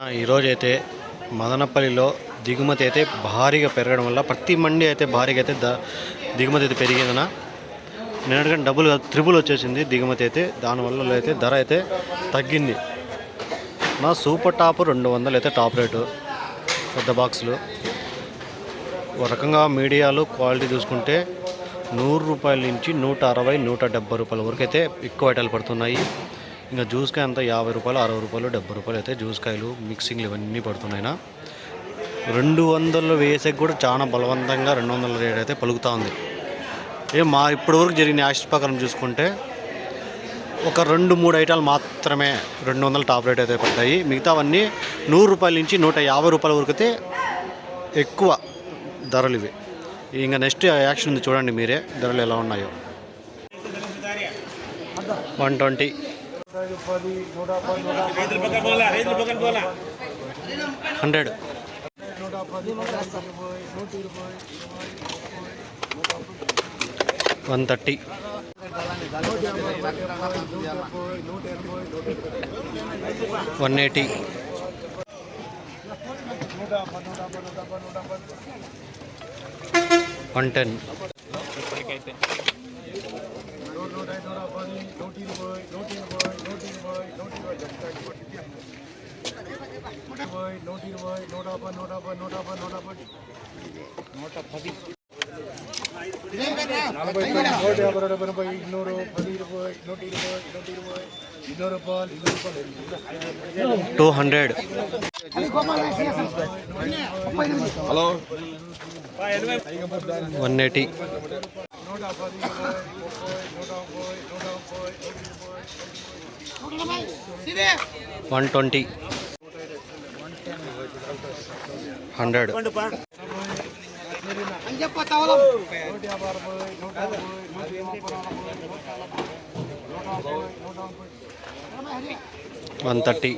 ఈరోజైతే ఈరోజు అయితే మదనపల్లిలో దిగుమతి అయితే భారీగా పెరగడం వల్ల ప్రతి మండి అయితే భారీగా అయితే ద దిగుమతి అయితే పెరిగిందన నిన్నటికంటే డబుల్ డబ్బులు త్రిబుల్ వచ్చేసింది దిగుమతి అయితే. దానివల్ల అయితే ధర అయితే తగ్గింది. నా సూపర్ టాప్ రెండు వందలు అయితే టాప్ రేటు పెద్ద బాక్సులు. ఒక రకంగా మీడియాలు క్వాలిటీ చూసుకుంటే నూరు రూపాయల నుంచి నూట అరవై నూట డెబ్బై రూపాయల వరకు అయితే ఎక్కువ ఐటాలు పడుతున్నాయి. ఇంకా జ్యూస్కాయ అంతా యాభై రూపాయలు అరవై రూపాయలు డెబ్బై రూపాయలు అయితే జ్యూస్కాయలు మిక్సింగ్లు ఇవన్నీ పడుతున్నాయినా. రెండు వందలు వేసేకి కూడా చాలా బలవంతంగా రెండు వందల రేట్ అయితే పలుకుతూ ఉంది. ఏ మా ఇప్పటి వరకు జరిగిన యాక్షన్ ప్రకారం చూసుకుంటే ఒక రెండు మూడు ఐటాలు మాత్రమే రెండు వందల టాప్ రేట్ అయితే పడ్డాయి. మిగతావన్నీ నూరు రూపాయల నుంచి నూట యాభై రూపాయల వరకు అయితే ఎక్కువ ధరలు ఇవి. ఇంకా నెక్స్ట్ యాక్షన్ ఉంది చూడండి మీరే ధరలు ఎలా ఉన్నాయో. One twenty. Hundred. One thirty. One eighty. One ten. నూట ఇరవై నూట పది నూట పది నూట పది నూట పది నూట పది నలభై నూట యాభై రెండు ఎనభై ఇన్నూరు పది ఇరవై నూట ఇరవై నూట ఇరవై ఇన్నూరు రూపాయలు ఇన్నూరు రూపాయలు two hundred hello one eighty నూట పది ఇరవై ముప్పై నూట ముప్పై హండ్రెడ్. One thirty.